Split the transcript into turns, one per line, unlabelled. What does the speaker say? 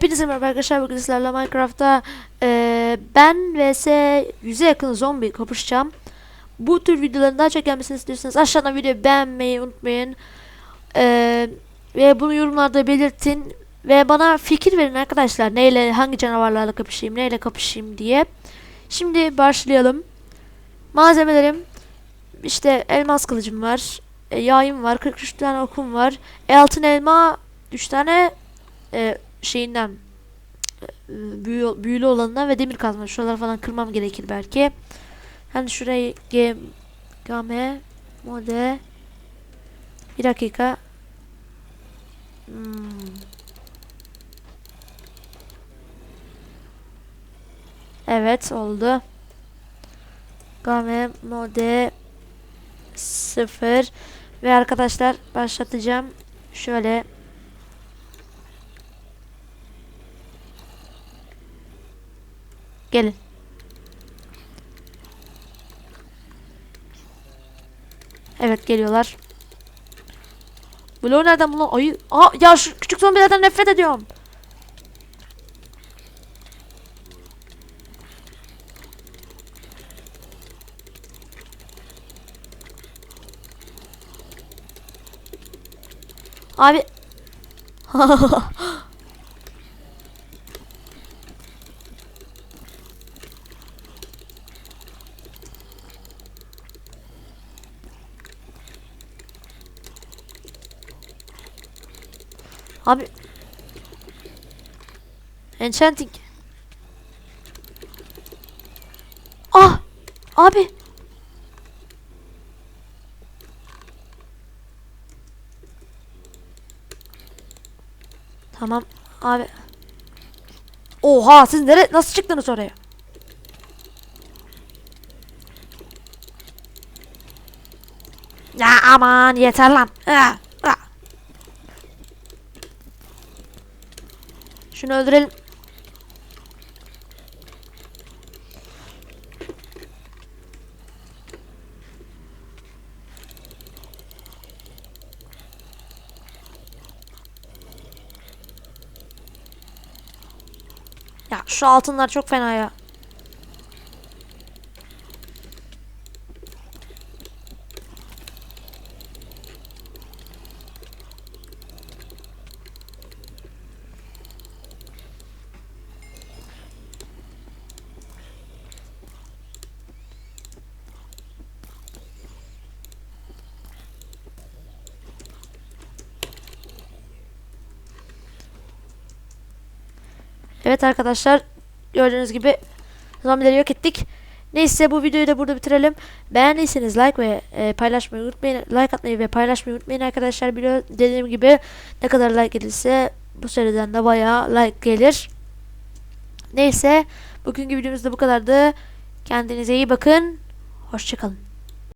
Hepinize merhaba arkadaşlar bugün sizlerle Minecraft'ta eee, ben vs 100'e yakın zombi kapışacağım. Bu tür videoların daha çok gelmesini istiyorsanız aşağıdan videoyu beğenmeyi unutmayın. Eee, ve bunu yorumlarda belirtin. Ve bana fikir verin arkadaşlar neyle hangi canavarlarla kapışayım neyle kapışayım diye. Şimdi başlayalım. Malzemelerim işte elmas kılıcım var. E, yayım var. 43 tane okum var. E, altın elma 3 tane e, şeyinden büyü, büyülü olanından ve demir kazma. Şuraları falan kırmam gerekir belki. Hani şurayı G game mode bir dakika. Hmm. Evet oldu. Game mode 0 ve arkadaşlar başlatacağım. Şöyle Gelin. Evet geliyorlar. Bloğu nereden bulan? Ayı. Aa ya şu küçük zombilerden nefret ediyorum. Abi. Abi. Enchanting. Ah! Abi. Tamam abi. Oha siz nere nasıl çıktınız oraya? Ya aman yeter lan. Ah. Şunu öldürelim. Ya şu altınlar çok fena ya. Evet arkadaşlar gördüğünüz gibi zombileri yok ettik. Neyse bu videoyu da burada bitirelim. Beğendiyseniz like ve e, paylaşmayı unutmayın. Like atmayı ve paylaşmayı unutmayın arkadaşlar. Biliyor, dediğim gibi ne kadar like gelirse bu seriden de bayağı like gelir. Neyse bugünkü videomuz da bu kadardı. Kendinize iyi bakın. Hoşçakalın.